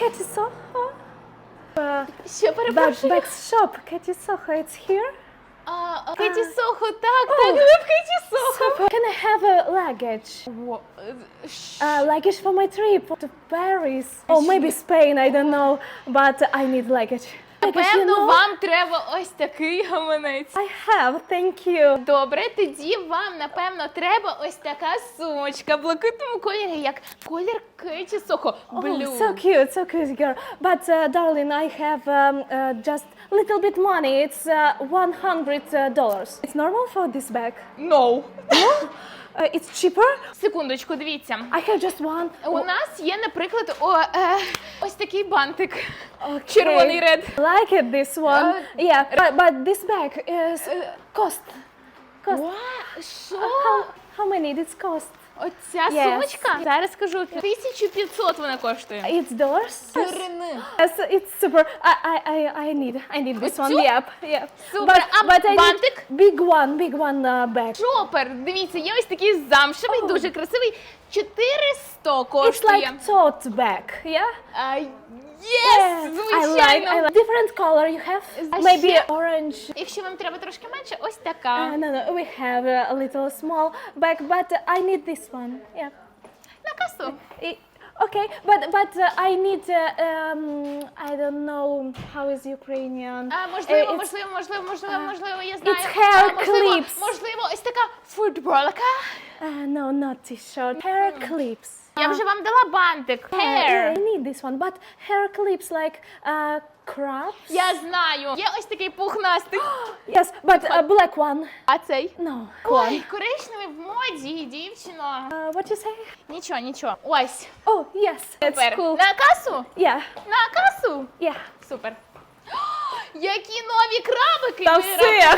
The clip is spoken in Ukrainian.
Katy Soho. Uh, Що back, перепрошую? back shop. Katy Soho, it's here. А, Кеті Сохо, так, так, ви в Кеті Сохо. Can I have a luggage? Во- е, ш- Uh, luggage for my trip to Paris. Or maybe Spain, I don't know. But I need luggage. Know? вам треба ось такий гаманець. I have, thank you. Добре, тоді вам, напевно, треба ось така сумочка в блакитному кольорі, як колір Кеті Сохо. Oh, so cute, so cute, girl. But, uh, darling, I have um, uh, just little bit money. It's uh, $100. dollars. It's normal for this bag? No. No. Uh, it's cheaper? Секундочку, дивіться. I have just one. У oh. нас є, наприклад, о, е, ось такий бантик. Okay. Червоний ред. Like it, this one. Uh, yeah, but, but this bag is uh, cost. Cost. What? Що? How, how many this cost? Оця Yes. сумочка? Зараз скажу, 1500 вона коштує. It's dollars? Гривни. Yes, it's super. I, I, I, I need, I need this one. Оцю? Yep, yep. Супер. А I need бантик? big one, big one uh, bag. Шопер, дивіться, є ось такий замшевий, Oh. дуже красивий. 400 It's коштує. like tote bag, yeah? А, Єс, I like. I like. Different color you have? А Maybe ще- orange. Якщо вам треба трошки менше, ось така. Uh, no, no, we have a little small bag, but I need this one. Yeah. На касу. I- Okay, but but uh, I need uh, um I don't know how is Ukrainian. А, можливо, Uh, it's- можливо, можливо, можливо, можливо, я знаю. it's hair А, можливо, clips. можливо, ось така футболка. Uh, no, not t-shirt. Hair clips. Я вже вам дала бантик. Yeah, yeah, I need this one, but hair clips like uh, crabs. Я знаю. Є ось такий пухнастий. Yes, but a black one. А цей? No. Ой, коричневий в моді, дівчино. Uh, what you say? Нічого, нічого. Ось. Oh, yes. It's Супер. cool. На касу? Yeah, На касу? yeah. Супер. Які нові крабики! Та все.